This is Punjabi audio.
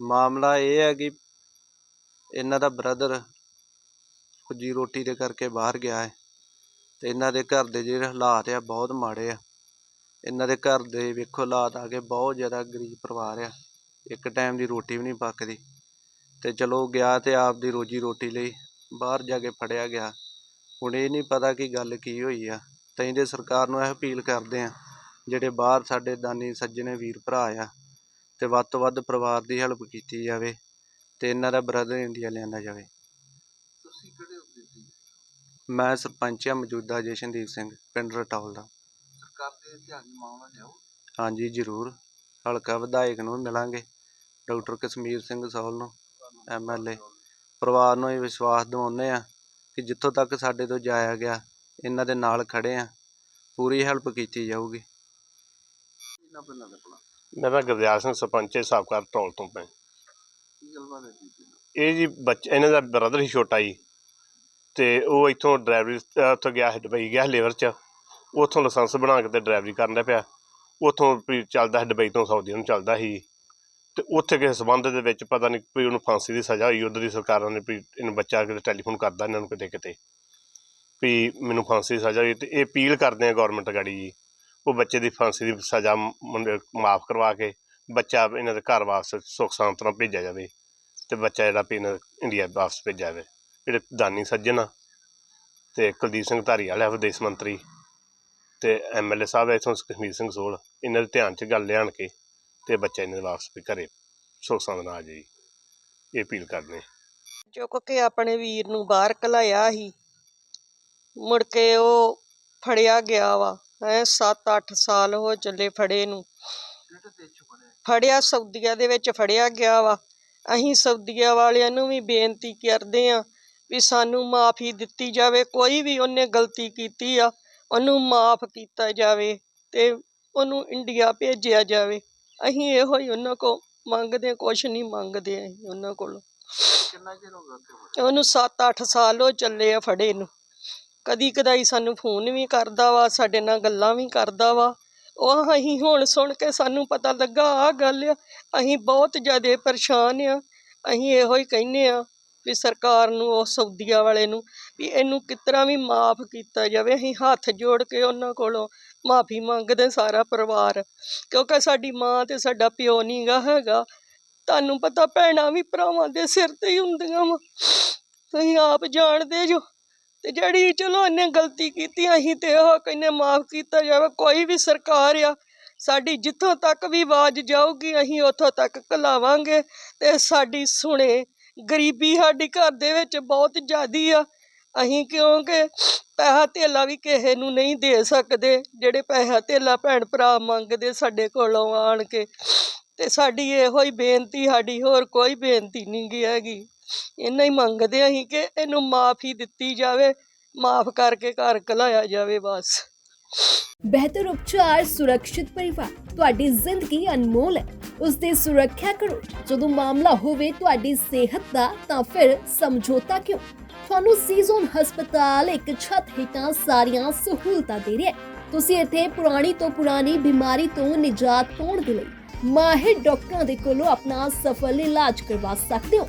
ਮਾਮਲਾ ਇਹ ਹੈ ਕਿ ਇਹਨਾਂ ਦਾ ਬ੍ਰਦਰ ਜੀ ਰੋਟੀ ਦੇ ਕਰਕੇ ਬਾਹਰ ਗਿਆ ਹੈ ਤੇ ਇਹਨਾਂ ਦੇ ਘਰ ਦੇ ਜਿਹੜੇ ਹਾਲਾਤ ਆ ਬਹੁਤ ਮਾੜੇ ਆ। ਇਹਨਾਂ ਦੇ ਘਰ ਦੇ ਵੇਖੋ ਹਾਲਾਤ ਆ ਕੇ ਬਹੁਤ ਜ਼ਿਆਦਾ ਗਰੀਬ ਪਰਿਵਾਰ ਆ। ਇੱਕ ਟਾਈਮ ਦੀ ਰੋਟੀ ਵੀ ਨਹੀਂ ਪੱਕਦੀ ਤੇ ਚਲੋ ਗਿਆ ਤੇ ਆਪ ਦੀ ਰੋਜੀ ਰੋਟੀ ਲਈ ਬਾਹਰ ਜਾ ਕੇ ਫੜਿਆ ਗਿਆ। ਹੁਣ ਇਹ ਨਹੀਂ ਪਤਾ ਕਿ ਗੱਲ ਕੀ ਹੋਈ ਆ। ਤਾਂ ਇਹਦੇ ਸਰਕਾਰ ਨੂੰ ਇਹ ਅਪੀਲ ਕਰਦੇ ਆ ਜਿਹੜੇ ਬਾਹਰ ਸਾਡੇ ਦਾਨੀ ਸੱਜਣੇ ਵੀਰ ਭਰਾ ਆ ਤੇ ਵੱਧ ਤੋਂ ਵੱਧ ਪਰਿਵਾਰ ਦੀ ਹੈਲਪ ਕੀਤੀ ਜਾਵੇ ਤੇ ਇਹਨਾਂ ਦਾ ਬ੍ਰਦਰ ਇੰਡੀਆ ਲਿਆਂਦਾ ਜਾਵੇ। ਤੁਸੀਂ ਕਿਹੜੇ ਹੁੰਦੇ ਸੀ? ਮੈਂ ਸਰਪੰਚ ਆ ਮੌਜੂਦਾ ਜਸ਼ਨਦੀਪ ਸਿੰਘ ਪਿੰਡ ਰਟੌਲ ਦਾ। ਸਰਕਾਰ ਦੇ ਧਿਆਨ ਮਾਮਲਾ ਲਿਆਓ। ਹਾਂਜੀ ਜ਼ਰੂਰ। ਹਲਕਾ ਵਿਧਾਇਕ ਨੂੰ ਮਿਲਾਂਗੇ ਡਾਕਟਰ ਕਸ਼ਮੀਰ ਸਿੰਘ ਸੋਲ ਨੂੰ ਐਮਐਲਏ ਪਰਿਵਾਰ ਨੂੰ ਇਹ ਵਿਸ਼ਵਾਸ ਦਿਵਾਉਂਦੇ ਆ ਕਿ ਜਿੱਥੋਂ ਤੱਕ ਸਾਡੇ ਤੋਂ ਜਾਇਆ ਗਿਆ ਇਹਨਾਂ ਦੇ ਨਾਲ ਖੜੇ ਆ ਪੂਰੀ ਹੈਲਪ ਕੀਤੀ ਜਾਊਗੀ। ਇਹਨਾਂ ਬੰਨਾਂ ਦਾ ਆਪਣਾ ਮੇਰਾ ਗੁਰਦਿਆਲ ਸਿੰਘ ਸਰਪੰਚ ਹੈ ਸਾਬਕਾ ਟੋਲ ਤੋਂ ਮੈਂ ਕੀ ਗੱਲਬਾਤ ਹੈ ਜੀ? ਇਹ ਜੀ ਬੱਚਾ ਇਹਨਾਂ ਦਾ ਬ੍ਰਦਰ ਹੀ ਛੋਟਾ ਜੀ। ਤੇ ਉਹ ਇੱਥੋਂ ਡਰਾਈਵਰੀ ਉੱਥੋਂ ਗਿਆ ਸੀ ਦੁਬਈ ਗਿਆ ਲੇਬਰ 'ਚ। ਉੱਥੋਂ ਲਾਇਸੈਂਸ ਬਣਾ ਕੇ ਤੇ ਡਰਾਈਵਰੀ ਕਰਨ ਦਾ ਪਿਆ। ਉੱਥੋਂ ਵੀ ਚੱਲਦਾ ਸੀ ਦੁਬਈ ਤੋਂ ਸਾਊਦੀ ਨੂੰ ਚੱਲਦਾ ਸੀ। ਤੇ ਉੱਥੇ ਕਿਸੇ ਸਬੰਧ ਦੇ ਵਿੱਚ ਪਤਾ ਨਹੀਂ ਵੀ ਉਹਨੂੰ ਫਾਂਸੀ ਦੀ ਸਜ਼ਾ ਹੋਈ ਉਧਰ ਦੀ ਸਰਕਾਰਾਂ ਨੇ ਵੀ ਇਹਨੂੰ ਬੱਚਾ ਕਿਤੇ ਟੈਲੀਫੋਨ ਕਰਦਾ ਇਹਨਾਂ ਨੂੰ ਕਿਤੇ ਕਿਤੇ ਵੀ ਮੈਨੂੰ ਫਾਂਸੀ ਦੀ ਸਜ਼ਾ ਹੋਈ ਤੇ ਇਹ ਅਪੀਲ ਕਰਦੇ ਆ ਗਵਰਨਮੈਂਟ ਗਾੜੀ ਜੀ। ਉਹ ਬੱਚੇ ਦੀ ਫਾਂਸੀ ਦੀ ਸਜ਼ਾ ਮਾਫ ਕਰਵਾ ਕੇ ਬੱਚਾ ਇਹਨਾਂ ਦੇ ਘਰ ਵਾਪਸ ਸੁੱਖ ਸ਼ਾਂਤ ਨਾਲ ਭੇਜਿਆ ਜਾਵੇ ਤੇ ਬੱਚਾ ਜਿਹੜਾ ਵੀ ਇਹਨਾਂ ਇੰਡੀਆ ਵਾਪਸ ਭੇਜਿਆ ਜਾਵੇ। ਜਿਹੜੇ ਦਾਨੀ ਸੱਜਣ ਆ ਤੇ ਕੁਲਦੀਪ ਸਿੰਘ ਧਾਰੀਵਾਲ ਹੈ ਵਿਦੇਸ਼ ਮੰਤਰੀ ਤੇ ਐਮਐਲਏ ਸਾਹਿਬ ਇਥੋਂ ਕਸ਼ਮੀਰ ਸਿੰਘ ਸੋਲ ਇਹਨਾਂ ਦੇ ਧਿਆਨ 'ਚ ਗੱਲ ਲਿਆਣ ਕੇ ਤੇ ਬੱਚਾ ਇਹਨਾਂ ਦੇ ਵਾਪਸ ਘਰੇ ਸੁੱਖ ਸ਼ਾਂਤ ਨਾਲ ਆ ਜਾਈ ਇਹ ਅਪੀਲ ਕਰਦੇ ਹਾਂ। ਚੁੱਕ ਆਪਣੇ ਵੀਰ ਨੂੰ ਬਾਹਰ ਕਲਾਇਆ ਸੀ। ਮੁੜ ਕੇ ਉਹ ਫੜਿਆ ਗਿਆ ਵਾ। ਹੈ 7-8 ਸਾਲ ਹੋ ਚੱਲੇ ਫੜੇ ਨੂੰ। ਫੜਿਆ? ਸਾਊਦੀਆ ਦੇ ਵਿੱਚ ਫੜਿਆ ਗਿਆ ਵਾ। ਅਸੀਂ ਸਾਊਦੀਆ ਵਾਲਿਆਂ ਨੂੰ ਵੀ ਬੇਨਤੀ ਕਰਦੇ ਆ ਵੀ ਸਾਨੂੰ ਮਾਫੀ ਦਿੱਤੀ ਜਾਵੇ ਕੋਈ ਵੀ ਉਹਨੇ ਗਲਤੀ ਕੀਤੀ ਆ ਉਹਨੂੰ ਮਾਫ ਕੀਤਾ ਜਾਵੇ ਤੇ ਉਹਨੂੰ ਇੰਡੀਆ ਭੇਜਿਆ ਜਾਵੇ। ਅਸੀਂ ਇਹੋ ਹੀ ਉਹਨਾਂ ਕੋ ਮੰਗਦੇ ਕੁਛ ਨਹੀਂ ਮੰਗਦੇ ਅਸੀਂ ਉਹਨਾਂ ਕੋਲੋਂ। ਕਿੰਨਾ ਚਿਰ ਹੋ ਗਿਆ ਉਹਨੂੰ 7-8 ਸਾਲ ਹੋ ਚੱਲੇ ਆ ਫੜੇ ਨੂੰ। ਕਦੀ ਕਦਾਈ ਸਾਨੂੰ ਫੋਨ ਵੀ ਕਰਦਾ ਵਾ, ਸਾਡੇ ਨਾਲ ਗੱਲਾਂ ਵੀ ਕਰਦਾ ਵਾ। ਉਹ ਅਸੀਂ ਹੁਣ ਸੁਣ ਕੇ ਸਾਨੂੰ ਪਤਾ ਲੱਗਾ ਆ ਗੱਲ ਆ, ਅਸੀਂ ਬਹੁਤ ਜ਼ਿਆਦਾ ਪਰੇਸ਼ਾਨ ਆ। ਅਸੀਂ ਇਹੋ ਹੀ ਕਹਿੰਨੇ ਆ ਵੀ ਸਰਕਾਰ ਨੂੰ, ਉਹ ਸਾਊਦੀਆ ਵਾਲੇ ਨੂੰ, ਵੀ ਇਹਨੂੰ ਕਿਸ ਤਰ੍ਹਾਂ ਵੀ ਮਾਫ ਕੀਤਾ ਜਾਵੇ। ਅਸੀਂ ਹੱਥ ਜੋੜ ਕੇ ਉਹਨਾਂ ਕੋਲੋਂ ਮਾਫੀ ਮੰਗਦੇ ਸਾਰਾ ਪਰਿਵਾਰ। ਕਿਉਂਕਿ ਸਾਡੀ ਮਾਂ ਤੇ ਸਾਡਾ ਪਿਓ ਨਹੀਂਗਾ ਹੈਗਾ। ਤੁਹਾਨੂੰ ਪਤਾ ਭੈਣਾਂ ਵੀ ਭਰਾਵਾਂ ਦੇ ਸਿਰ ਤੇ ਹੀ ਹੁੰਦੀਆਂ ਵਾ। ਤੁਸੀਂ ਆਪ ਜਾਣਦੇ ਜੋ ਤੇ ਜਿਹੜੀ ਚਲੋ ਇਹਨੇ ਗਲਤੀ ਕੀਤੀ, ਅਸੀਂ ਤੇ ਉਹ ਕਹਿੰਨੇ ਮਾਫ ਕੀਤਾ ਜਾਵੇ, ਕੋਈ ਵੀ ਸਰਕਾਰ ਆ, ਸਾਡੀ ਜਿੱਥੋਂ ਤੱਕ ਵੀ ਆਵਾਜ਼ ਜਾਊਗੀ, ਅਸੀਂ ਉੱਥੋਂ ਤੱਕ ਕਲਾਵਾਂਗੇ ਤੇ ਸਾਡੀ ਸੁਣੇ, ਗਰੀਬੀ ਸਾਡੀ ਘਰ ਦੇ ਵਿੱਚ ਬਹੁਤ ਜ਼ਿਆਦੀ ਆ, ਅਸੀਂ ਕਿਉਂਕਿ ਪੈਸਾ ਧੇਲਾ ਵੀ ਕਿਸੇ ਨੂੰ ਨਹੀਂ ਦੇ ਸਕਦੇ, ਜਿਹੜੇ ਪੈਸਾ ਧੇਲਾ ਭੈਣ ਭਰਾ ਮੰਗਦੇ ਸਾਡੇ ਕੋਲੋਂ ਆਣ ਕੇ, ਤੇ ਸਾਡੀ ਇਹੋ ਹੀ ਬੇਨਤੀ, ਸਾਡੀ ਹੋਰ ਕੋਈ ਬੇਨਤੀ ਨਹੀਂ ਹੈਗੀ। ਇੰਨਾ ਹੀ ਮੰਗਦੇ ਅਸੀਂ ਕਿ ਇਹਨੂੰ ਮਾਫੀ ਦਿੱਤੀ ਜਾਵੇ, ਮਾਫ ਕਰਕੇ ਘਰ ਕਲਾਇਆ ਜਾਵੇ ਬਸ। ਬਿਹਤਰ ਉਪਚਾਰ ਸੁਰੱਖਿਅਤ ਪਰਿਵਾਰ, ਤੁਹਾਡੀ ਜ਼ਿੰਦਗੀ ਅਨਮੋਲ ਹੈ। ਉਸ ਦੀ ਸੁਰੱਖਿਆ ਕਰੋ, ਜਦੋਂ ਮਾਮਲਾ ਹੋਵੇ ਤੁਹਾਡੀ ਸਿਹਤ ਦਾ, ਤਾਂ ਫਿਰ ਸਮਝੌਤਾ ਕਿਉਂ? ਤੁਹਾਨੂੰ ਸੀਜ਼ਨ ਹਸਪਤਾਲ, ਇੱਕ ਛੱਤ ਹੇਠਾਂ ਸਾਰੀਆਂ ਸਹੂਲਤਾਂ ਦੇ ਰਿਹਾ ਹੈ। ਤੁਸੀਂ ਇੱਥੇ ਪੁਰਾਣੀ ਤੋਂ ਪੁਰਾਣੀ ਬਿਮਾਰੀ ਤੋਂ ਨਿਜਾਤ ਪਾਉਣ ਦੇ ਲਈ ਮਾਹਿਰ ਡਾਕਟਰਾਂ ਦੇ ਕੋਲੋਂ ਆਪਣਾ ਸਫਲ ਇਲਾਜ ਕਰਵਾ ਸਕਦੇ ਹੋ।